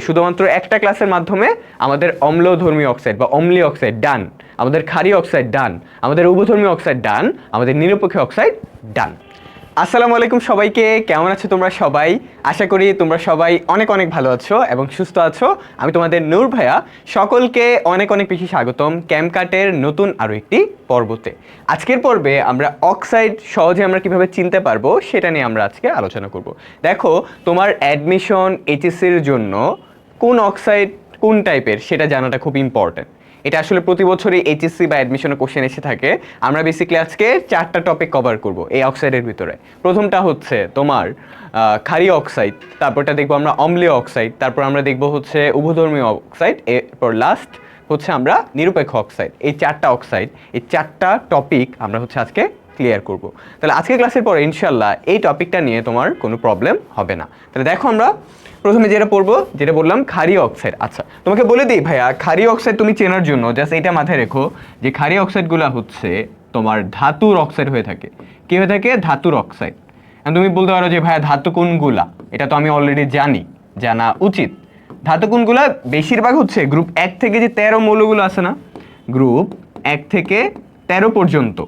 শুধুমাত্র একটা ক্লাসের মাধ্যমে আমাদের অম্লধর্মী অক্সাইড বা অম্লি অক্সাইড ডান, আমাদের ক্ষারীয় অক্সাইড ডান, আমাদের উভধর্মী অক্সাইড ডান, আমাদের নিরপেক্ষ অক্সাইড ডান। আসসালামু আলাইকুম সবাইকে, কেমন আছো তোমরা সবাই? আশা করি তোমরা সবাই অনেক অনেক ভালো আছো এবং সুস্থ আছো। আমি তোমাদের নূর ভাইয়া, সকলকে অনেক অনেক বেশি স্বাগতম ক্যাম্পকাটের নতুন আরও একটি পর্বতে। আজকের পর্বে আমরা অক্সাইড সহজে আমরা কীভাবে চিনতে পারব সেটা নিয়ে আমরা আজকে আলোচনা করব। দেখো, তোমার অ্যাডমিশন এইচএসসির জন্য কোন অক্সাইড কোন টাইপের সেটা জানাটা খুব ইম্পর্ট্যান্ট এটা আসলে প্রতি বছরই এইচএসসি বা অ্যাডমিশনের কোশ্চেন এসে থাকে। আমরা বেসিক্যালি আজকে চারটা টপিক কভার করব এই অক্সাইডের ভিতরে। প্রথমটা হচ্ছে তোমার খারি অক্সাইড তারপরটা দেখব আমরা অম্লীয় অক্সাইড তারপর আমরা দেখব হচ্ছে উভধর্মীয় অক্সাইড এরপর লাস্ট হচ্ছে আমরা নিরপেক্ষ অক্সাইড এই চারটা অক্সাইড এই চারটা টপিক আমরা হচ্ছে আজকে ক্লিয়ার করব। তাহলে আজকে ক্লাসের পরে ইনশাল্লাহ এই টপিকটা নিয়ে তোমার কোনো প্রবলেম হবে না। তাহলে দেখো আমরা প্রথমে যেটা পড়ব, যেটা বললাম ক্ষারীয় অক্সাইড আচ্ছা তোমাকে বলে দিই ভাইয়া, ক্ষারীয় অক্সাইড তুমি চেনার জন্য জাস্ট এটা মাথায় রেখো যে ক্ষারীয় অক্সাইডগুলো হচ্ছে তোমার ধাতুর অক্সাইড হয়ে থাকে। কি হয়ে থাকে? ধাতুর অক্সাইড তুমি বলতে পারো যে ভাইয়া, ধাতু কোনগুলা? এটা তো আমি অলরেডি জানি, জানা উচিত। ধাতু কোনগুলা? বেশিরভাগ হচ্ছে গ্রুপ এক থেকে যে তেরো মৌলগুলো আছে না গ্রুপ এক থেকে তেরো পর্যন্ত।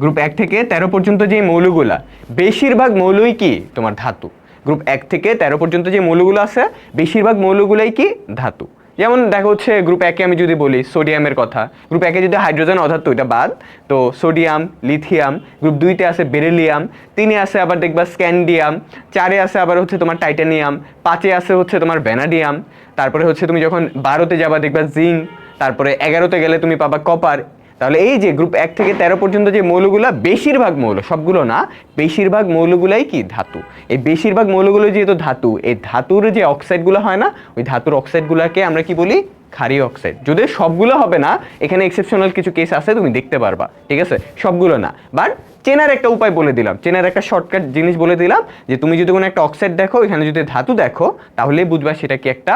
গ্রুপ এক থেকে তেরো পর্যন্ত যে মৌলগুলা, বেশিরভাগ মৌলই কি? তোমার ধাতু। গ্রুপ এক থেকে তেরো পর্যন্ত যে মৌলগুলো আছে, বেশিরভাগ মৌলগুলাই কি? ধাতু। যেমন দেখা হচ্ছে গ্রুপ একে আমি যদি বলি সোডিয়ামের কথা। গ্রুপ একে যদি হাইড্রোজেন অধাতু, এটা বাদ। তো সোডিয়াম লিথিয়াম গ্রুপ দুইতে আছে বেরিলিয়াম তিনে আছে আবার দেখবা স্ক্যান্ডিয়াম চারে আছে আবার হচ্ছে তোমার টাইটানিয়াম পাঁচে আছে হচ্ছে তোমার ভ্যানাডিয়াম তারপরে হচ্ছে তুমি যখন বারোতে যাবা দেখবা জিঙ্ক তারপরে এগারোতে গেলে তুমি পাবা কপার তাহলে এই যে গ্রুপ এক থেকে তেরো পর্যন্ত যে মৌলগুলা, বেশিরভাগ মৌল, সবগুলো না, বেশিরভাগ মৌলগুলাই কি? ধাতু। এই বেশিরভাগ মৌলগুলো যেহেতু ধাতু, এই ধাতুর যে অক্সাইডগুলো হয় না, ওই ধাতুর অক্সাইডগুলোকে আমরা কি বলি? ক্ষারীয় অক্সাইড যদি সবগুলো হবে না, এখানে এক্সেপশনাল কিছু কেস আছে, তুমি দেখতে পারবা, ঠিক আছে? সবগুলো না। বাট চেনার একটা উপায় বলে দিলাম, চেনার একটা শর্টকাট জিনিস বলে দিলাম, যে তুমি যদি কোনো একটা অক্সাইড দেখো, এখানে যদি ধাতু দেখো, তাহলে বুঝবা সেটা কি একটা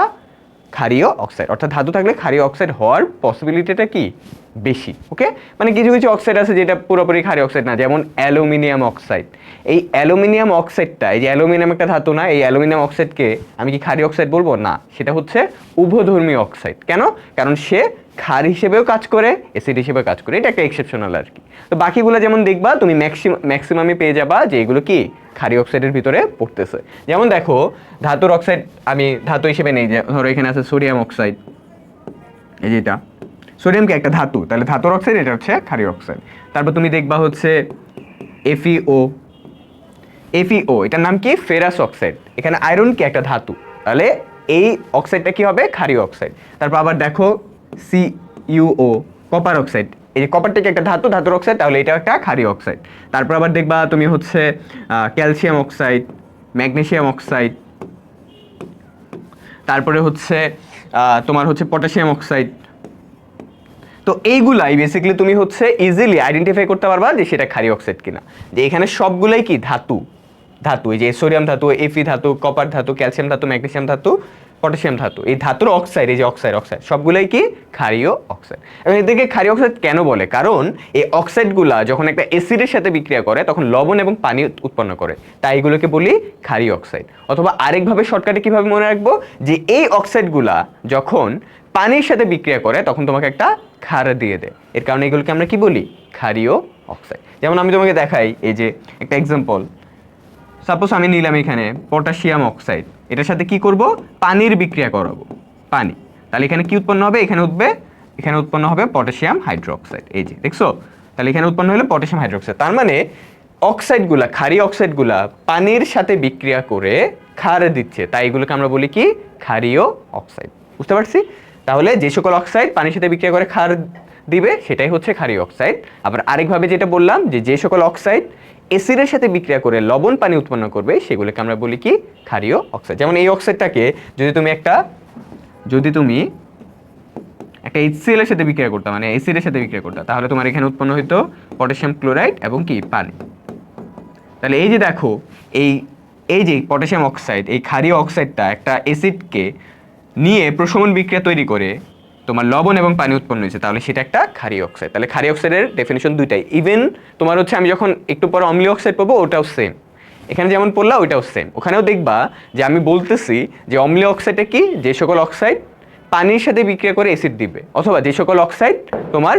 ক্ষারীয় অক্সাইড অর্থাৎ ধাতু থাকলে ক্ষারীয় অক্সাইড হওয়ার পসিবিলিটিটা কি? বেশি ওকে মানে কিছু কিছু অক্সাইড আছে যেটা পুরোপুরি ক্ষারীয় অক্সাইড না, যেমন অ্যালুমিনিয়াম অক্সাইড এই অ্যালুমিনিয়াম অক্সাইডটা এই যে অ্যালুমিনিয়াম একটা ধাতু না, এই অ্যালুমিনিয়াম অক্সাইডকে আমি কি ক্ষারীয় অক্সাইড বলব? না, সেটা হচ্ছে উভধর্মী অক্সাইড কেন? কারণ সে ক্ষার হিসেবেও কাজ করে অ্যাসিড হিসেবেও কাজ করে, এটা একটা এক্সেপশনাল আর কি। তো বাকিগুলো যেমন দেখবা, তুমি ম্যাক্সিমাম ম্যাক্সিমামে পেয়ে যাবা যে এগুলো কি ক্ষারীয় অক্সাইডের ভিতরে পড়তেছে। যেমন দেখো, ধাতুর অক্সাইড আমি ধাতু হিসেবে নেই ধরো এখানে আছে সোডিয়াম অক্সাইড এই যে এটা। সোডিয়াম কি? একটা ধাতু। তাহলে ধাতুর অক্সাইড এটা হচ্ছে ক্ষারীয় অক্সাইড তারপর তুমি দেখবা হচ্ছে এফিও এফিও এটার নাম কি? ফেরাস অক্সাইড এখানে আয়রন কি? একটা ধাতু। তাহলে এই অক্সাইডটা কি হবে? ক্ষারীয় অক্সাইড তারপর আবার দেখো সি ইউও কপার অক্সাইড এই যে কপারটা কি একটা ধাতু, ধাতুর অক্সাইড তাহলে এটা একটা ক্ষারীয় অক্সাইড তারপর আবার দেখবা তুমি হচ্ছে ক্যালসিয়াম অক্সাইড ম্যাগনেসিয়াম অক্সাইড তারপরে হচ্ছে তোমার হচ্ছে পটাশিয়াম অক্সাইড তো এইগুলাই বেসিক্যালি তুমি হচ্ছে ইজিলি আইডেন্টিফাই করতে পারবা যে সেটা ক্ষারীয় অক্সাইড কিনা। যে এখানে সবগুলাই কি? ধাতু। ধাতু, এই যে সোডিয়াম ধাতু এফি ধাতু কপার ধাতু ক্যালসিয়াম ধাতু ম্যাগনেসিয়াম ধাতু পটাশিয়াম ধাতু, এই ধাতুর অক্সাইড এই যে অক্সাইড অক্সাইড সবগুলোই কি? ক্ষারীয় অক্সাইড এবং এদেরকে ক্ষারীয় অক্সাইড কেন বলে? কারণ এই অক্সাইডগুলা যখন একটা অ্যাসিডের সাথে বিক্রিয়া করে, তখন লবণ এবং পানি উৎপন্ন করে। তাই এগুলোকে বলি ক্ষারীয় অক্সাইড অথবা আরেকভাবে শর্টকাটে কীভাবে মনে রাখব? যে এই অক্সাইডগুলা যখন পানির সাথে বিক্রিয়া করে, তখন তোমাকে একটা ক্ষার দিয়ে দেয়। এর কারণে এগুলোকে আমরা কি বলি? ক্ষারীয় অক্সাইড যেমন আমি তোমাকে দেখাই, এই যে একটা এক্সাম্পল সাপোজ আমি নিলাম এখানে পটাশিয়াম অক্সাইড, এটার সাথে কি করব? পানির বিক্রিয়া করাবো, পানি। তাহলে এখানে কি উৎপন্ন হবে? এখানে উঠবে, এখানে উৎপন্ন হবে পটাশিয়াম হাইড্রোক্সাইড। এই যে, দেখছ? তাহলে এখানে উৎপন্ন হলো পটাশিয়াম হাইড্রোক্সাইড। তার মানে অক্সাইডগুলা ক্ষারীয় অক্সাইডগুলা পানির সাথে বিক্রিয়া করে ক্ষার দিচ্ছে। তাই এগুলোকে আমরা বলি কি? ক্ষারীয় অক্সাইড। বুঝতে পারছি? তাহলে যে সকল অক্সাইড পানির সাথে বিক্রিয়া করে ক্ষার দিবে, সেটাই হচ্ছে ক্ষারীয় অক্সাইড। আবার আরেকভাবে যেটা বললাম যে যে সকল অক্সাইড এসিডের সাথে বিক্রিয়া করে লবণ পানি উৎপন্ন করবে, সেগুলোকে আমরা বলি কি? ক্ষারীয় অক্সাইড যেমন এই অক্সাইডটাকে যদি তুমি একটা, যদি তুমি একটা HCl এর সাথে বিক্রিয়া করতাম মানে এসিডের সাথে বিক্রিয়া করতাম তাহলে তোমার এখানে উৎপন্ন হইতো পটাশিয়াম ক্লোরাইড এবং কি? পানি। তাহলে এই যে দেখো, এই এই যে পটাশিয়াম অক্সাইড এই ক্ষারীয় অক্সাইডটা একটা অ্যাসিডকে নিয়ে প্রশমন বিক্রিয়া তৈরি করে তোমার লবণ এবং পানি উৎপন্ন হয়েছে, তাহলে সেটা একটা খারি অক্সাইড তাহলে খারি অক্সাইডের ডেফিনেশন দুইটাই। ইভেন তোমার হচ্ছে আমি যখন একটু পরে অম্লীয় অক্সাইড পাবো, ওটাও সেম এখানে যেমন পড়লা, ওইটাও সেম ওখানেও দেখবা যে আমি বলতেছি যে অম্লীয় অক্সাইডটা কি? যে সকল অক্সাইড পানির সাথে বিক্রিয়া করে অ্যাসিড দিবে। অথবা যে সকল অক্সাইড তোমার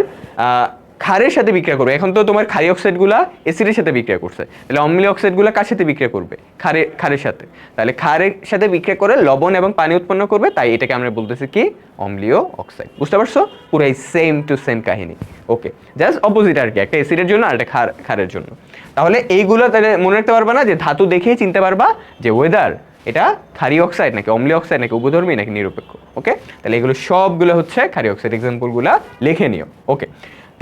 ক্ষারের সাথে বিক্রিয়া করবে। এখন তো তোমার ক্ষারীয় অক্সাইডগুলা অ্যাসিডের সাথে বিক্রিয়া করছে। তাহলে অম্লীয় অক্সাইডগুলো কার সাথে বিক্রিয়া করবে? ক্ষারে ক্ষারের সাথে। তাহলে ক্ষারের সাথে বিক্রিয়া করে লবণ এবং পানি উৎপন্ন করবে, তাই এটাকে আমরা বলতেছি কি? অম্লীয় অক্সাইড। বুঝতে পারছ? পুরাই সেম টু সেম কাহিনী। ওকে জাস্ট অপোজিট আর কি, একটা অ্যাসিডের জন্য আর একটা ক্ষার ক্ষারের জন্য। তাহলে এইগুলো তাহলে মনে রাখতে পারবা না যে ধাতু দেখেই চিনতে পারবা যে ওয়েদার এটা ক্ষারীয় অক্সাইড নাকি অম্লীয় অক্সাইড নাকি উপধর্মী নাকি নিরপেক্ষ। ওকে তাহলে এগুলো সবগুলো হচ্ছে ক্ষারীয় অক্সাইড এক্সাম্পলগুলো লিখে নিও। ওকে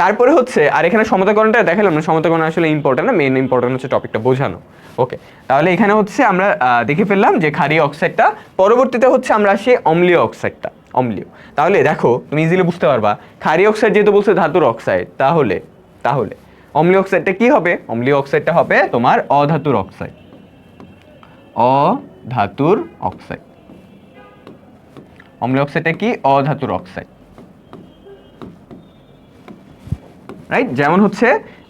তারপরে হচ্ছে, আর এখানে সমতাকরণটা দেখালাম না, সমতাকরণ আসলে ইম্পর্টেন্ট না মেইন ইম্পর্টেন্ট হচ্ছে টপিকটা বোঝানো। ওকে তাহলে এখানে হচ্ছে আমরা দেখে ফেললাম যে ক্ষারীয় অক্সাইডটা, পরবর্তীতে হচ্ছে আমরা আসি অম্লীয় অক্সাইডটা, অম্লীয়। তাহলে দেখো, তুমি ইজিলি বুঝতে পারবা, ক্ষারীয় অক্সাইড যেহেতু বলছে ধাতুর অক্সাইড, তাহলে তাহলে, অম্লীয় অক্সাইডটা কি হবে? অম্লীয় অক্সাইডটা হবে তোমার অধাতুর অক্সাইড। অধাতুর অক্সাইড। অম্লীয় অক্সাইডটা কি? অধাতুর অক্সাইড। রাইট যেমন হচ্ছে,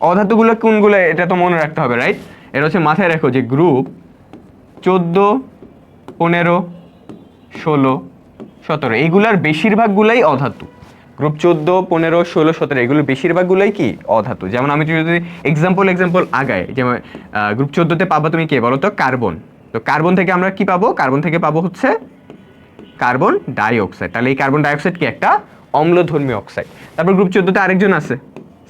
অধাতুগুলো কোনগুলো, এটা তো মনে রাখতে হবে রাইট এটা হচ্ছে মাথায় রাখো যে গ্রুপ চোদ্দ, পনেরো, ষোলো, সতেরো। এইগুলার বেশিরভাগগুলোই অধাতু। গ্রুপ চোদ্দ, পনেরো, ষোলো, সতেরো এগুলো বেশিরভাগগুলোই কি? অধাতু। যেমন আমি যদি এক্সাম্পল এক্সাম্পল আগায় যেমন গ্রুপ চোদ্দোতে পাবো তুমি কে বলো তো কার্বন তো কার্বন থেকে আমরা কি পাবো? কার্বন থেকে পাবো হচ্ছে কার্বন ডাইঅক্সাইড তাহলে এই কার্বন ডাইঅক্সাইড কি একটা অম্লধর্মী অক্সাইড তারপর গ্রুপ চোদ্দোতে আরেকজন আছে।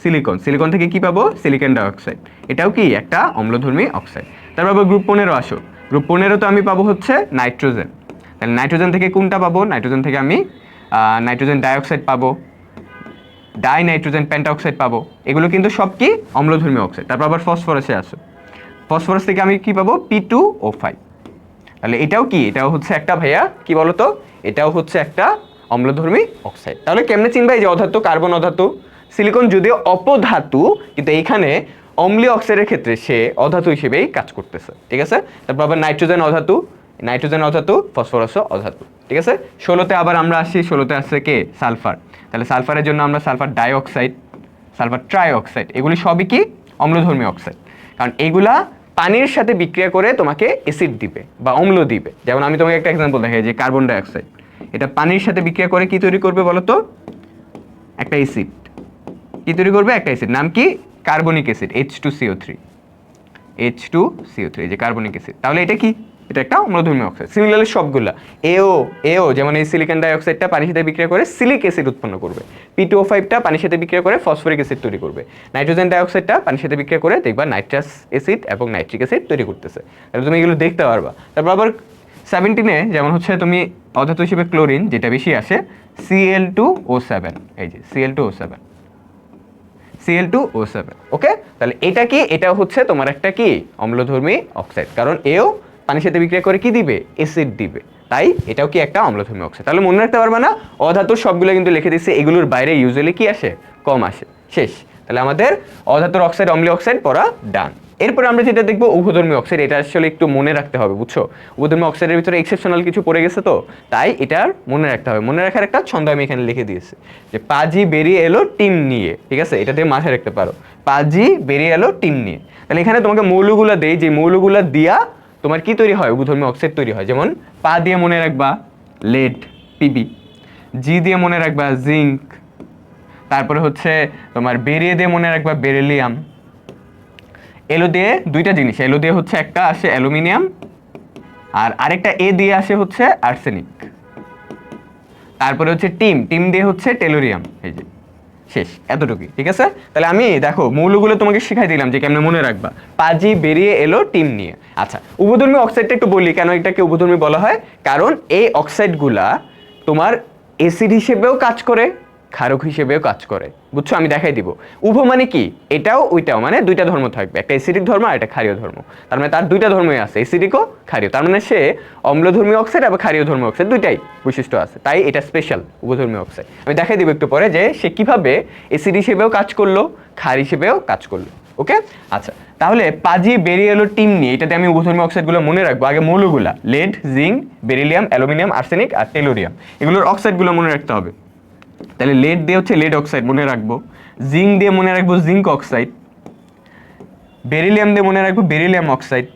সিলিকন। সিলিকন থেকে কি পাবো? Silicon dioxide. এটাও কি একটা অম্লধর্মী অক্সাইড। তারপর গ্রুপ পনেরো আসো। গ্রুপ পনেরো তো আমি পাবো হচ্ছে নাইট্রোজেন। তাহলে নাইট্রোজেন থেকে কোনটা পাবো? নাইট্রোজেন থেকে আমি নাইট্রোজেন ডাইঅক্সাইড পাবো। ডাই নাইট্রোজেন পেন্টাঅক্সাইড পাবো। এগুলো কিন্তু সব কি? অম্লধর্মী অক্সাইড। তারপর আবার ফসফরাসে আসো। ফসফরাস থেকে আমি কি পাবো? P two O five. তাহলে এটাও কি? এটাও হচ্ছে একটা ভাইয়া, কি বলতো? এটাও হচ্ছে একটা অম্লধর্মী অক্সাইড। তাহলে কেমনে চিনবা এই যে অধাতু? কার্বন অধাতু। সিলিকন যদিও অপধাতু, কিন্তু এইখানে অম্লীয় অক্সাইডের ক্ষেত্রে সে অধাতু হিসেবেই কাজ করতেছে, ঠিক আছে? তারপর আবার নাইট্রোজেন অধাতু নাইট্রোজেন অধাতু, ফসফরাসও অধাতু, ঠিক আছে? ষোলোতে আবার আমরা আসি, ষোলোতে আসছে কে? সালফার। তাহলে সালফারের জন্য আমরা সালফার ডাইঅক্সাইড, সালফার ট্রাইঅক্সাইড, এগুলি সবই কি? অম্লধর্মী অক্সাইড। কারণ এগুলা পানির সাথে বিক্রিয়া করে তোমাকে অ্যাসিড দিবে বা অম্ল দিবে। যেমন আমি তোমাকে একটা এক্সাম্পল দেখাই, যে কার্বন ডাইঅক্সাইড। এটা পানির সাথে বিক্রিয়া করে কি তৈরি করবে বলো তো একটা অ্যাসিড। কি তৈরি করবে? একটা অ্যাসিড নাম কি? Carbonic acid H two CO three H two CO three যে কার্বনিক অ্যাসিড তাহলে এটা কি? এটা একটা অম্লধর্মী অক্সাইড সিমিলারলি সবগুলা। এও এও যেমন এই সিলিকন ডাইঅক্সাইডটা পানির সাথে বিক্রিয়া করে সিলিক অ্যাসিড উৎপন্ন করবে। পি টু ও ফাইভটা পানির সাথে বিক্রিয়া করে ফসফরিক অ্যাসিড তৈরি করবে। নাইট্রোজেন ডাইঅক্সাইডটা পানির সাথে বিক্রিয়া করে দেখবা নাইট্রাস অ্যাসিড এবং নাইট্রিক অ্যাসিড তৈরি করতেছে। তাহলে তুমি এগুলো দেখতে পারবা। তারপর আবার সেভেন্টিনে যেমন হচ্ছে তুমি অধাতু হিসেবে ক্লোরিন যেটা বেশি আসে সিএল টু ও সেভেন এই যে CL two O seven CL two O seven okay তাহলে এটা কি? এটা হচ্ছে তোমার একটা কি? অম্লধর্মী অক্সাইড কারণ এও পানির সাথে বিক্রিয়া করে কি দিবে? এসিড দিবে। তাই এটাও কি একটা অম্লধর্মী অক্সাইড তাহলে মনে রাখতে পারবে না? অধাতুর সবগুলো কিন্তু লিখে দিচ্ছে এগুলোর বাইরে ইউজুয়ালি কি আসে? কম আসে। শেষ। তাহলে আমাদের অধাতুর অক্সাইড অম্লীয় অক্সাইড পড়া ডান। এরপরে আমরা যেটা দেখব উভধর্মী অক্সাইড এটা আসলে একটু মনে রাখতে হবে, বুঝছ? উভধর্মী অক্সাইডের ভিতরে এক্সেপশনাল কিছু পড়ে গেছে তো, তাই এটার মনে রাখতে হবে। মনে রাখার একটা ছন্দ আমি এখানে লিখে দিয়েছি, যে পাজি বেরিয়ে এলো টিম নিয়ে, ঠিক আছে? এটা দিয়ে মাথায় রাখতে পারো। পাজি বেরিয়ে এলো টিম নিয়ে। তাহলে এখানে তোমাকে মৌলগুলা দেই, যে মৌলগুলা দিয়া তোমার কি তৈরি হয়? উভধর্মী অক্সাইড তৈরি হয়। যেমন, পা দিয়ে মনে রাখবা লেড পিবি জি দিয়ে মনে রাখবা জিঙ্ক তারপরে হচ্ছে তোমার বেরিয়ে দিয়ে মনে রাখবা বেরিলিয়াম এলো দিয়ে দুইটা জিনিস, এলো দিয়ে হচ্ছে একটা আসে অ্যালুমিনিয়াম আর আরেকটা এ দিয়ে আসে হচ্ছে আর্সেনিক। তারপরে হচ্ছে টিম টিম দিয়ে হচ্ছে টেলোরিয়াম, এই যে, শেষ, এতটুকুই, ঠিক আছে? তাহলে আমি, দেখো, মৌলগুলো তোমাকে শিখাই দিলাম যে কেমনে মনে রাখবা। পাজি বেরিয়ে এলো টিম নিয়ে। আচ্ছা উপধর্মী অক্সাইডটা একটু বলি, কেন এটাকে উপধর্মী বলা হয়? কারণ এই অক্সাইডগুলা তোমার এসিড হিসেবেও কাজ করে। ক্ষারক হিসেবেও কাজ করে। বুঝছ? আমি দেখাই দিব। উভ মানে কি? এটাও, ওইটাও মানে দুইটা ধর্ম থাকবে। একটা এসিডিক ধর্ম আর একটা ক্ষারীয় ধর্ম। তার মানে তার দুইটা ধর্মই আছে এসিডিকও ক্ষারীয়। তার মানে সে অম্লধর্মী অক্সাইড আবার ক্ষারীয় ধর্মী অক্সাইড দুইটাই বৈশিষ্ট্য আছে। তাই এটা স্পেশাল উভধর্মী অক্সাইড আমি দেখাই দিব একটু পরে যে সে কীভাবে এসিড হিসেবেও কাজ করল ক্ষার হিসেবেও কাজ করল। ওকে? আচ্ছা তাহলে পাজি বেরিয়ে এলো টিম নিয়ে, এটাতে আমি উভধর্মী অক্সাইডগুলো মনে রাখব। আগে মৌলগুলা lead zinc beryllium aluminium arsenic আর টেলোরিয়াম এগুলোর অক্সাইডগুলো মনে রাখতে হবে। তাহলে লেড দিয়ে হচ্ছে লেড অক্সাইড মনে রাখব। জিঙ্ক দিয়ে মনে রাখব জিঙ্ক অক্সাইড বেরিলিয়াম দিয়ে মনে রাখব বেরিলিয়াম অক্সাইড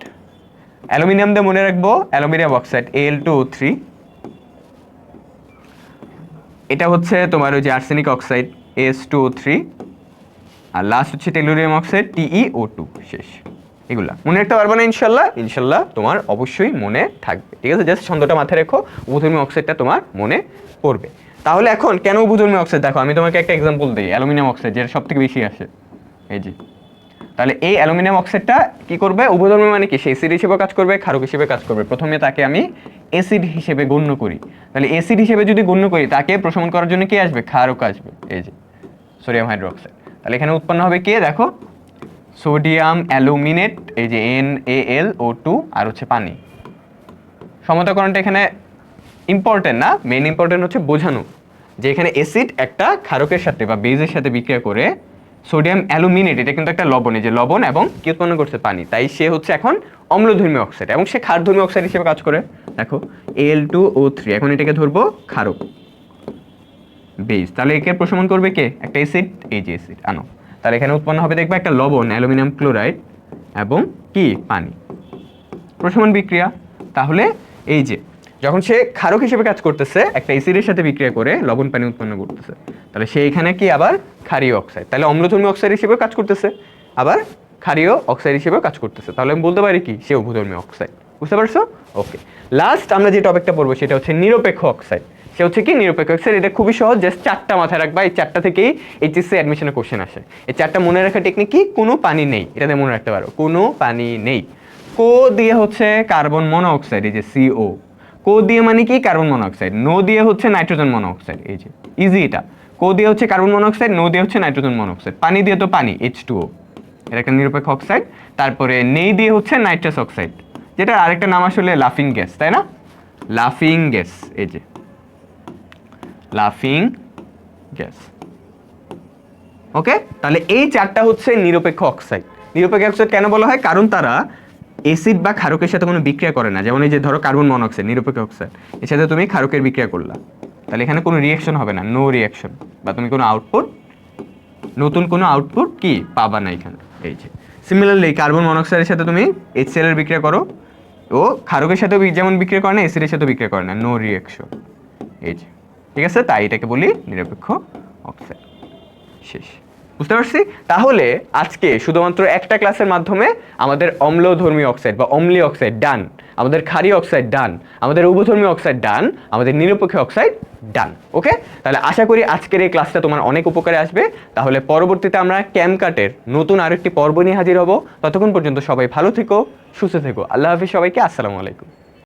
অ্যালুমিনিয়াম দিয়ে মনে রাখব aluminium oxide L two three এটা হচ্ছে তোমার ওই যে arsenic oxide S two three আর লাস্ট হচ্ছে tellurium oxide TE O two শেষ। এগুলা। মনে রাখতে পারবে না, ইনশাল্লাহ? ইনশাল্লাহ তোমার অবশ্যই মনে থাকবে। ঠিক আছে? জাস্ট ছন্দটা মাথায় রেখো উভধর্মী অক্সাইডটা তোমার মনে পড়বে। তাহলে এখন কেন উভধর্মী অক্সাইড দেখো, আমি তোমাকে একটা এক্সাম্পল দিই অ্যালুমিনিয়াম অক্সাইড যেটা সব থেকে বেশি আসে। এই যে, তাহলে এই অ্যালুমিনিয়াম অক্সাইডটা কি করবে? উভধর্মী মানে কি? সে এসিড হিসেবে কাজ করবে, ক্ষারক হিসেবে কাজ করবে। প্রথমে তাকে আমি অ্যাসিড হিসেবে গণ্য করি। তাহলে অ্যাসিড হিসেবে যদি গণ্য করি, তাকে প্রশমন করার জন্য কে আসবে? ক্ষারক আসবে। এই যে সোডিয়াম হাইড্রোক্সাইড তাহলে এখানে উৎপন্ন হবে কে? দেখো সোডিয়াম অ্যালুমিনেট এই যে N A L O two আর হচ্ছে পানি। সমতাকরণটা এখানে ইম্পর্টেন্ট না? মেন ইম্পর্টেন্ট হচ্ছে বোঝানো। যে এখানে অ্যাসিড একটা ক্ষারকের সাথে বা বেজের সাথে বিক্রিয়া করে সোডিয়াম অ্যালুমিনেট এটা কিন্তু একটা লবণ, যে লবণ এবং কি উৎপন্ন করছে? পানি। তাই সে হচ্ছে এখন অম্লধর্মী অক্সাইড এবং সে ক্ষারধর্মী অক্সাইড হিসেবে কাজ করে। দেখো এল টু ও থ্রি এখন এটাকে ধরবো ক্ষারক। বেজ তাহলে একে প্রশমন করবে কে? একটা অ্যাসিড এই যে অ্যাসিড আনো। তাহলে এখানে উৎপন্ন হবে, দেখবে একটা লবণ অ্যালুমিনিয়াম ক্লোরাইড এবং কি? পানি। প্রশমন বিক্রিয়া। তাহলে এই যে যখন সে ক্ষারক হিসেবে কাজ করতেছে, একটা অ্যাসিডের সাথে বিক্রিয়া করে লবণ পানি উৎপন্ন করতেছে। তাহলে সে এখানে কি আবার ক্ষারীয় অক্সাইড তাহলে অম্লধর্মী অক্সাইড হিসেবে কাজ করতেছে, আবার ক্ষারীয় অক্সাইড হিসেবে কাজ করতেছে। তাহলে আমি বলতে পারি কি? সে উভধর্মী অক্সাইড বুঝতে পারছ? ওকে লাস্ট আমরা যে টপিকটা পড়ব, সেটা হচ্ছে নিরপেক্ষ অক্সাইড সে হচ্ছে কি নিরপেক্ষ অক্সাইড এটা খুবই সহজ জাস্ট চারটা মাথায় রাখবা, এই চারটা থেকেই এইচএসসি অ্যাডমিশনের কোশ্চেন আসে। এই চারটা মনে রাখার টেকনিক কি? কোনো পানি নেই। এটাতে মনে রাখতে পারো। কোনো পানি নেই। কো দিয়ে হচ্ছে কার্বন মনোঅক্সাইড এই যে সিও কো দিয়ে মানে কি? কার্বন মনোঅক্সাইড নো দিয়ে হচ্ছে নাইট্রোজেন মনোক্সাইড। এই যে ইজি এটা। কো দিয়ে হচ্ছে কার্বন মনোক্সাইড, নো দিয়ে হচ্ছে নাইট্রোজেন মনোক্সাইড। পানি দিয়ে তো পানি এইচ টু ও এটা একটা নিরপেক্ষ অক্সাইড তারপরে নেই দিয়ে হচ্ছে নাইট্রাস অক্সাইড যেটা আরেকটা নাম আসলে লাফিং গ্যাস তাই না? লাফিং গ্যাস এই যে। লাফিং গ্যাস ওকে তাহলে এই চারটা হচ্ছে নিরপেক্ষ অক্সাইড নিরপেক্ষ অক্সাইড কেন বলা হয়? কারণ তারা অ্যাসিড বা ক্ষারকের সাথে কোনো বিক্রিয়া করে না। যেমন এই যে ধরো কার্বন মনোক্সাইড, নিরপেক্ষ অক্সাইড, এর সাথে তুমি ক্ষারকের বিক্রিয়া করলা। তাহলে এখানে কোনো রিয়াকশন হবে না নো রিয়াকশন বা তুমি কোনো আউটপুট নতুন কোনো আউটপুট কি পাবা না এখানে? এই যে। সিমিলারলি কার্বন মনোক্সাইডের সাথে তুমি এইচসিএল এর বিক্রিয়া করো, ও ক্ষারকের সাথেও যেমন বিক্রিয়া করে না অ্যাসিডের সাথেও বিক্রিয়া করে না নো রিয়াকশন এই যে। ঠিক আছে? তাই এটাকে বলি নিরপেক্ষ অক্সাইড। শেষ। বুঝতে পারছি? তাহলে আজকে শুধুমাত্র একটা ক্লাসের মাধ্যমে আমাদের অম্লধর্মী অক্সাইড বা অম্লীয় অক্সাইড ডান আমাদের ক্ষারীয় অক্সাইড ডান আমাদের উভধর্মী অক্সাইড ডান আমাদের নিরপেক্ষ অক্সাইড ডান ওকে তাহলে আশা করি আজকের এই ক্লাসটা তোমার অনেক উপকারে আসবে। তাহলে পরবর্তীতে আমরা ক্যামকাটের নতুন আরেকটি পর্ব নিয়ে হাজির হব। ততক্ষণ পর্যন্ত সবাই ভালো থেকো, সুস্থ থেকো। আল্লাহ হাফিজ সবাইকে, আসসালামু আলাইকুম।